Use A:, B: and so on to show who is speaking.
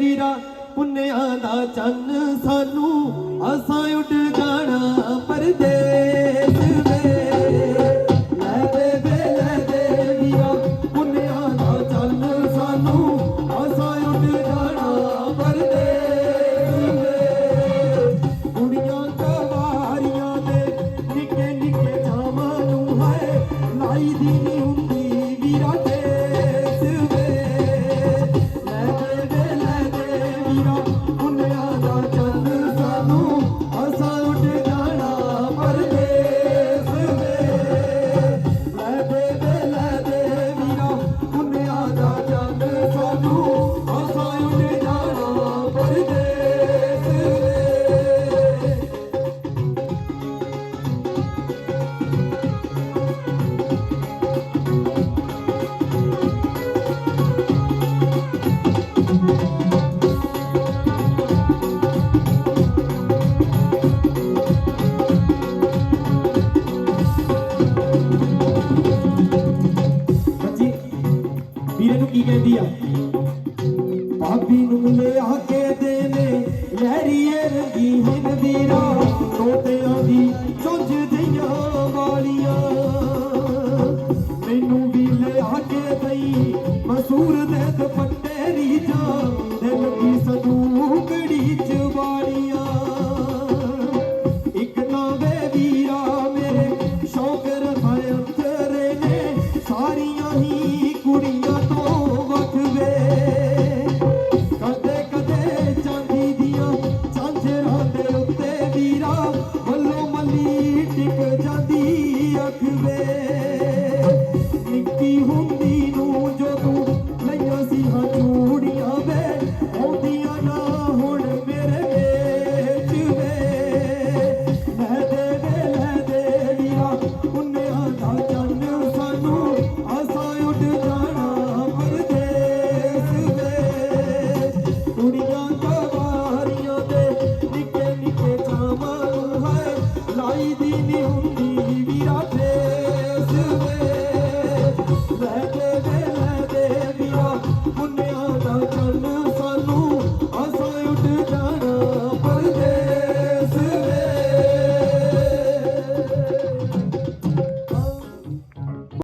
A: ਵੀਰਾ ਪੁੰਨਿਆਂ ਦਾ ਚੰਨ ਸਾਨੂੰ ਅਸਾਂ ਉੱਡ ਜਾਣਾ ਪਰਦੇਸ ਕੀ ਕਹਿੰਦੀ ਆ? ਭਾਬੀ ਨੂੰ ਲਿਆ ਕੇ ਦੇਨੇ ਲਹਿਰੀਏ ਰੰਗੀ ਹਨ ਤੋਤਿਆਂ ਦੀ ਚੁੰਝ ਜਈਆਂ ਵਾਲੀਆਂ। ਮੈਨੂੰ ਵੀ ਲਿਆ ਕੇ ਦਈ, ਮਸੂਰ ਦੇ ਦੁਪੱਟੇ ਰੀਜਾਂ ਦਿਲ ਦੀ ਸੰਦੂਕੜੀ ਚ ਵਾਲੀਆਂ। ਇੱਕ ਤਾਂ ਵੇ ਵੀਰਾ ਮੇਰੇ ਸ਼ੌਕ ਰਖਾਏ ਤੇਰੇ ਨੇ, ਸਾਰੀਆਂ ਮੱਲੋ ਮੱਲੀ ਟਿਕ ਜਾਂਦੀ ਅੱਖ ਵੇ। Ay dilim bir ateş.